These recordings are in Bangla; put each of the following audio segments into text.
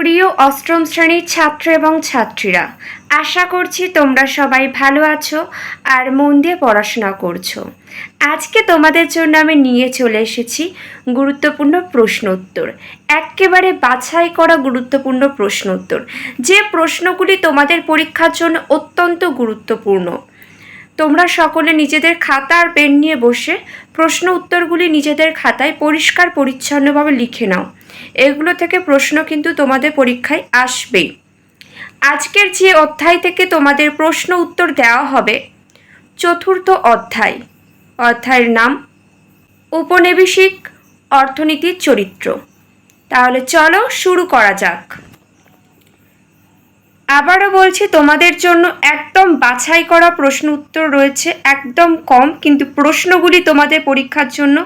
প্রিয় অষ্টম শ্রেণির ছাত্র এবং ছাত্রীরা, আশা করছি তোমরা সবাই ভালো আছো আর মন দিয়ে পড়াশোনা করছ। আজকে তোমাদের জন্য আমি নিয়ে চলে এসেছি গুরুত্বপূর্ণ প্রশ্ন উত্তর একেবারে বাছাই করা গুরুত্বপূর্ণ প্রশ্ন উত্তর যে প্রশ্নগুলি তোমাদের পরীক্ষার জন্য অত্যন্ত গুরুত্বপূর্ণ। তোমরা সকলে নিজেদের খাতা আর পেন নিয়ে বসে প্রশ্ন উত্তরগুলি নিজেদের খাতায় পরিষ্কার পরিচ্ছন্নভাবে লিখে নাও। এগুলো থেকে প্রশ্ন কিন্তু তোমাদের পরীক্ষায় আসবেই। আজকের যে অধ্যায় থেকে তোমাদের প্রশ্ন উত্তর দেওয়া হবে, চতুর্থ অধ্যায়। অধ্যায়ের নাম উপনিবেশিক অর্থনীতির চরিত্র। তাহলে চলো শুরু করা যাক। আবারও বলছি, তোমাদের জন্য একদম বাছাই করা প্রশ্ন উত্তর রয়েছে, একদম কম, কিন্তু প্রশ্নগুলি তোমাদের পরীক্ষার জন্য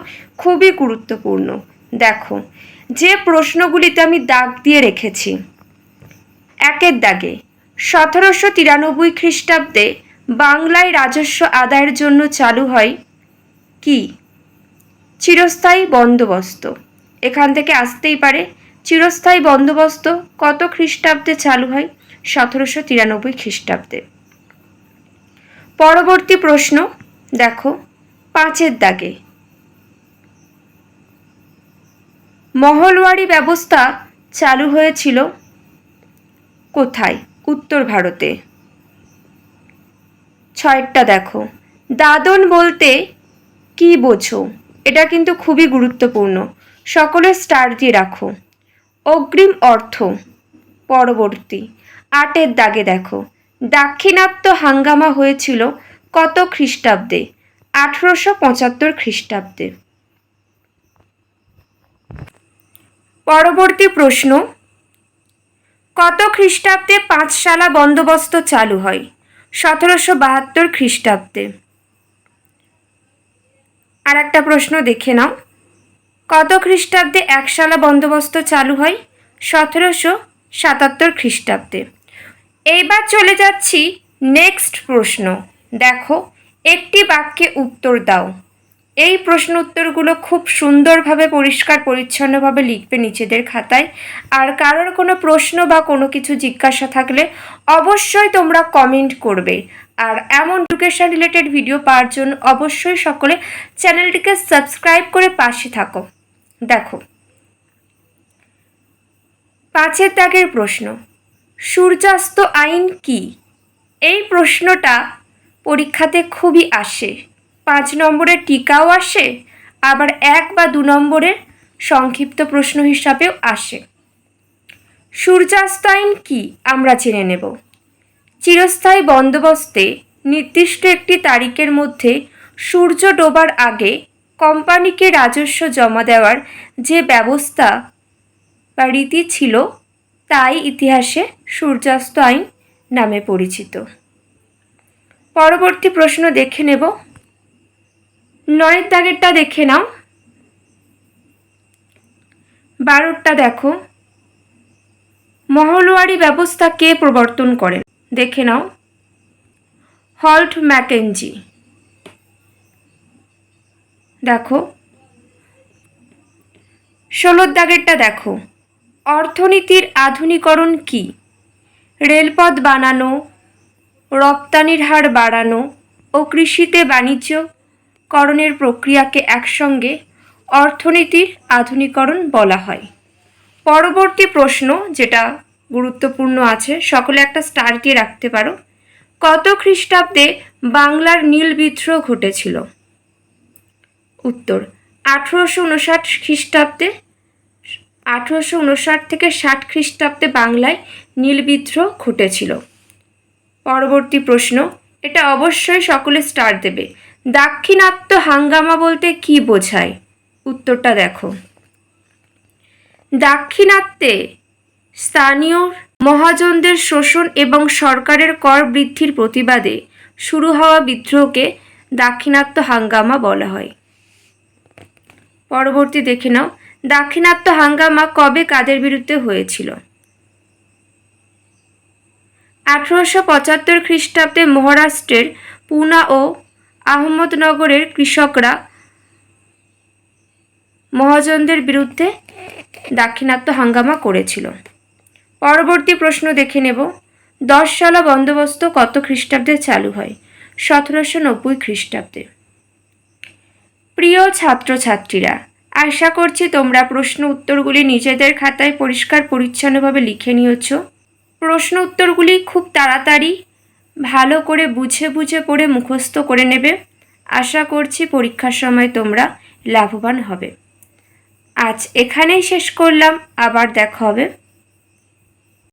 খুবই গুরুত্বপূর্ণ। দেখো, যে প্রশ্নগুলিতে আমি দাগ দিয়ে রেখেছি, একের দাগে, সতেরোশো তিরানব্বই খ্রিস্টাব্দে বাংলায় রাজস্ব আদায়ের জন্য চালু হয় কি? চিরস্থায়ী বন্দোবস্ত। এখান থেকে আসতেই পারে, চিরস্থায়ী বন্দোবস্ত কত খ্রিস্টাব্দে চালু হয়? সতেরোশো তিরানব্বই খ্রিস্টাব্দে। পরবর্তী প্রশ্ন, দেখো, পাঁচের দাগে। মহলওয়ারি ব্যবস্থা চালু হয়েছিল কোথায়? উত্তর ভারতে। ছয়টা দেখো। দাদন বলতে কি বোঝো? এটা কিন্তু খুবই গুরুত্বপূর্ণ। সকলে স্টার দিয়ে রাখো। অগ্রিম অর্থ, পরবর্তী। আটের দাগে দেখো। দাক্ষিণাত্য হাঙ্গামা হয়েছিল কত খ্রিস্টাব্দে? আঠেরোশো পঁচাত্তর খ্রিস্টাব্দে। পরবর্তী প্রশ্ন। কত খ্রিস্টাব্দে পাঁচশালা বন্দোবস্ত চালু হয়? সতেরোশো বাহাত্তর খ্রিস্টাব্দে। আর একটা প্রশ্ন দেখে নাও। কত খ্রিস্টাব্দে একশালা বন্দোবস্ত চালু হয়? সতেরোশো সাতাত্তর খ্রিস্টাব্দে। এইবার চলে যাচ্ছি নেক্সট প্রশ্ন। দেখো, একটি বাক্যে উত্তর দাও। এই প্রশ্ন উত্তরগুলো খুব সুন্দরভাবে, পরিষ্কার, পরিচ্ছন্নভাবে লিখবে নিজেদের খাতায়। আর কারোর কোনো প্রশ্ন বা কোনো কিছু জিজ্ঞাসা থাকলে অবশ্যই তোমরা কমেন্ট করবে। আর এমন এডুকেশন রিলেটেড ভিডিও পাওয়ার জন্য অবশ্যই সকলে চ্যানেলটিকে সাবস্ক্রাইব করে পাশে থাকো। দেখো, পাঁচের দাগের প্রশ্ন। সূর্যাস্ত আইন কি? এই প্রশ্নটা পরীক্ষাতে খুবই আসে। পাঁচ নম্বরের টিকাও আসে, আবার এক বা দু নম্বরের সংক্ষিপ্ত প্রশ্ন হিসাবেও আসে। সূর্যাস্ত আইন কি? আমরা জেনে নেব। চিরস্থায়ী বন্দোবস্তে নির্দিষ্ট একটি তারিখের মধ্যে সূর্য ডোবার আগে কোম্পানিকে রাজস্ব জমা দেওয়ার যে ব্যবস্থা বা রীতি ছিল তাই ইতিহাসে সূর্যাস্ত আইন নামে পরিচিত। পরবর্তী প্রশ্ন দেখে নেব। নয়ের দাগেরটা দেখে নাও। বারোরটা দেখো। মহলওয়ারি ব্যবস্থা কে প্রবর্তন করেন? দেখে নাও। Halt McKenzie. দেখো। ষোলোর দাগেরটা দেখো। অর্থনীতির আধুনিকরণ কি? রেলপথ বানানো, রপ্তানির হার বাড়ানো ও কৃষিতে বাণিজ্যকরণের প্রক্রিয়াকে একসঙ্গে অর্থনীতির আধুনিকরণ বলা হয়। পরবর্তী প্রশ্ন যেটা গুরুত্বপূর্ণ আছে, সকলে একটা স্টার দিয়ে রাখতে পারো। কত খ্রিস্টাব্দে বাংলার নীল বিদ্রোহ ঘটেছিল? উত্তর, আঠেরোশো উনষাট খ্রিস্টাব্দে আঠেরোশো উনষাট থেকে ষাট খ্রিস্টাব্দে বাংলায় নীল বিদ্রোহ ঘটেছিল। পরবর্তী প্রশ্ন, এটা অবশ্যই সকলে স্টার দেবে। দাক্ষিণাত্য হাঙ্গামা বলতে কি বোঝায়? উত্তরটা দেখো। দাক্ষিণাত্যে স্থানীয় মহাজনদের শোষণ এবং সরকারের কর বৃদ্ধির প্রতিবাদে শুরু হওয়া বিদ্রোহকে দাক্ষিণাত্য হাঙ্গামা বলা হয়। পরবর্তী দেখে নাও। দাক্ষিণাত্য হাঙ্গামা কবে কাদের বিরুদ্ধে হয়েছিল? আঠারোশো পঁচাত্তর খ্রিস্টাব্দে মহারাষ্ট্রের পুনা ও আহমদনগরের কৃষকরা মহাজনদের বিরুদ্ধে দাক্ষিণাত্য হাঙ্গামা করেছিল। পরবর্তী প্রশ্ন দেখে নেব। দশ দশশালা বন্দোবস্ত কত খ্রিস্টাব্দে চালু হয়? সতেরোশো নব্বই খ্রিস্টাব্দে। প্রিয় ছাত্রছাত্রীরা আশা করছি তোমরা প্রশ্ন উত্তরগুলি নিজেদের খাতায় পরিষ্কার পরিচ্ছন্নভাবে লিখে নিয়েছ। প্রশ্ন উত্তরগুলি খুব তাড়াতাড়ি, ভালো করে বুঝে বুঝে পড়ে মুখস্থ করে নেবে। আশা করছি পরীক্ষার সময় তোমরা লাভবান হবে। আজ এখানেই শেষ করলাম, আবার দেখা হবে।